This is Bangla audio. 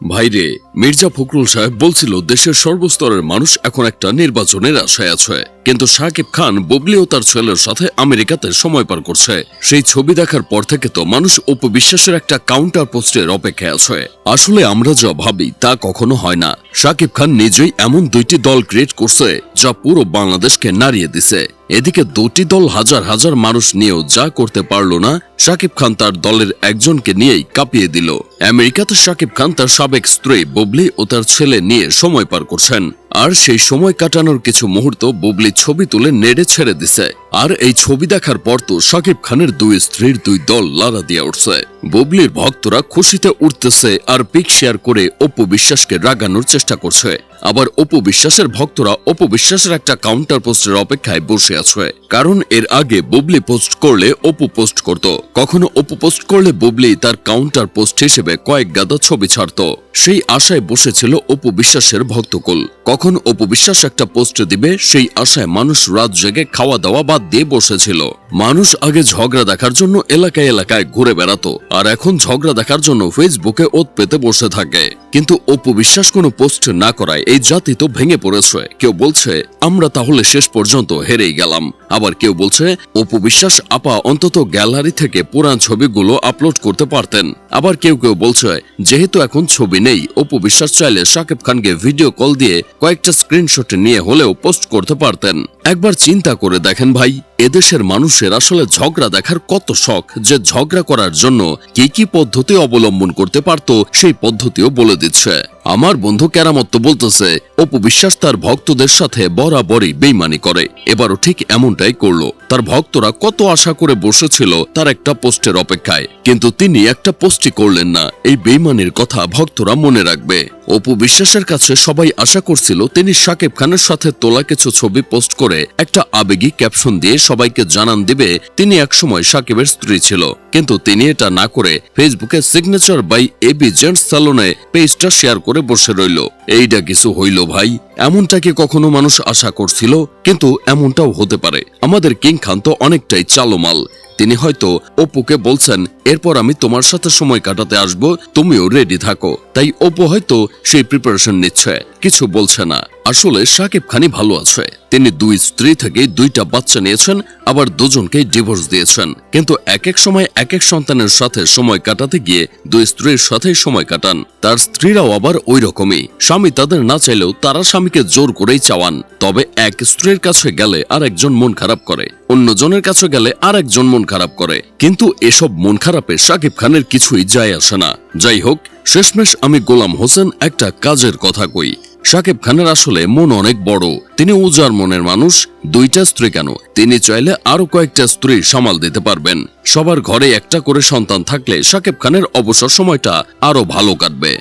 ভাইরে মির্জা ফখরুল সাহেব বলছিল, দেশের সর্বস্তরের মানুষ এখন একটা নির্বাচনের আশায় আছে। কিন্তু সাকিব খান বুবলি ও তার ছেলের সাথে আমেরিকাতে সময় পার করছে। সেই ছবি দেখার পর থেকে তো মানুষ উপবিশ্বাসের একটা কাউন্টার পোস্টের অপেক্ষায় আছে। আসলে আমরা যা ভাবি, তা কখনো হয় না। সাকিব খান নিজেই এমন দুইটি দল ক্রিয়েট করছে, যা পুরো বাংলাদেশকে নাড়িয়ে দিছে। এদিকে দুটি দল হাজার হাজার মানুষ নিয়েও যা করতে পারল না, শাকিব খান তার দলের একজনকে নিয়েই কাঁপিয়ে দিল। আমেরিকাতে শাকিব খান তার সাবেক স্ত্রী বুবলি ও তার ছেলে নিয়ে সময় পার করছেন। আর সেই সময় কাটানোর কিছু মুহূর্ত বুবলি ছবি তুলে নেড়ে ছেড়ে দিছে। আর এই ছবি দেখার পর তো শাকিব খানের দুই স্ত্রীর দুই দল লারা দিয়ে উঠছে। বুবলির ভক্তরা খুশিতে উঠতেছে আর পিক শেয়ার করে অপু বিশ্বাসকে রাগানোর চেষ্টা করছে। আবার অপু বিশ্বাসের ভক্তরা অপু বিশ্বাসের একটা কাউন্টার পোস্টের অপেক্ষায় বসে আছে। কারণ এর আগে বুবলি পোস্ট করলে অপু পোস্ট করত। কখনো অপু পোস্ট করলে বুবলি তার কাউন্টার পোস্ট হিসেবে কয়েক গাদা ছবি ছাড়ত। সেই আশায় বসেছিল অপু বিশ্বাসের ভক্তকুল। কখন অপু বিশ্বাস একটা পোস্ট দিবে, সেই আশায় মানুষ রাত জেগে খাওয়া দাওয়া বাদ দিয়ে বসেছিল। মানুষ আগে ঝগড়া দেখার জন্য এলাকায় এলাকায় ঘুরে বেড়াতো, আর এখন ঝগড়া দেখার জন্য ফেসবুকে ওত পেতে বসে থাকে। কিন্তু অপু বিশ্বাস কোনো পোস্ট না করায় এই জাতি তো ভেঙে পড়েছে। কেউ বলছে, আমরা তাহলে শেষ পর্যন্ত হেরেই গেলাম। আবার কেউ বলছে, অপু বিশ্বাস আপা অন্তত গ্যালারি থেকে পুরান ছবিগুলো আপলোড করতে পারতেন। আবার কেউ কেউ বলছে, যেহেতু এখন ছবি নেই, অপু বিশ্বাস চাইলে শাকিব খানকে ভিডিও কল দিয়ে কয়েকটা স্ক্রিনশট নিয়ে হলেও পোস্ট করতে পারতেন। একবার চিন্তা করে দেখেন ভাই এদেশের মানুষের আসলে ঝগড়া দেখার কত শখ যে ঝগড়া করার জন্য কি কি পদ্ধতি অবলম্বন করতে পারত সেই পদ্ধতিও বলে দিচ্ছে। আমার বন্ধু কেরামত তো বলতেছে, অপু বিশ্বাস তার ভক্তদের সাথে বরাবরই বেইমানি করে। এবারও ঠিক এমনটাই করল। তার ভক্তরা কত আশা করে বসেছিল তার একটা পোস্টের অপেক্ষায়। কিন্তু তিনি একটা পোস্টই করলেন না। এই বেইমানির কথা ভক্তরা মনে রাখবে। অপু বিশ্বাসের কাছে সবাই আশা করছিল তিনি সাকিব খানের সাথে তোলা কিছু ছবি পোস্ট করে একটা আবেগী ক্যাপশন দিয়ে সবাইকে জানান দিবে, তিনি একসময় সাকিবের স্ত্রী ছিল। কিন্তু তিনি এটা না করে ফেসবুকে সিগনেচার বাই এবি জেন্টস স্যালনে পেজটা শেয়ার বসে রইল। এইটা কিছু হইল ভাই। এমনটা কি কখনো মানুষ আশা করছিল? কিন্তু এমনটাও হতে পারে। আমাদের কিং খান তো অনেকটাই চালমাল। তিনি হয়তো অপুকে বলছেন, এরপর আমি তোমার সাথে সময় কাটাতে আসব। তুমিও রেডি থাকো। তাই অপু হয়তো সেই প্রিপারেশন নিচ্ছে। কিছু বলছে না। আসলে সাকিব খানই ভালো আছে। তিনি দুই স্ত্রী থেকে দুইটা বাচ্চা নিয়েছেন, আবার দুজনকেই ডিভোর্স দিয়েছেন। কিন্তু এক এক সময় এক এক সন্তানের সাথে সময় কাটাতে গিয়ে দুই স্ত্রীর সাথে সময় কাটান। তার স্ত্রীরাও আবার ওই রকমই স্বামী তাদের না চাইলেও তারা স্বামীকে জোর করেই চাওয়ান। তবে এক স্ত্রীর কাছে গেলে আর একজন মন খারাপ করে। অন্যজনের কাছে গেলে আর একজন মন খারাপ করে। কিন্তু এসব মন খারাপে সাকিব খানের কিছুই যায় আসে না। যাই হোক, শেষমেশ আমি গোলাম হোসেন একটা কাজের কথা কই। সাকিব খানের আসলে মন অনেক বড়। তিনি উজার মনের মানুষ, দুইটা স্ত্রী কেন? তিনি চাইলে আরও কয়েকটা স্ত্রী সামাল দিতে পারবেন। সবার ঘরে একটা করে সন্তান থাকলে সাকিব খানের অবসর সময়টা আরও ভালো কাটবে।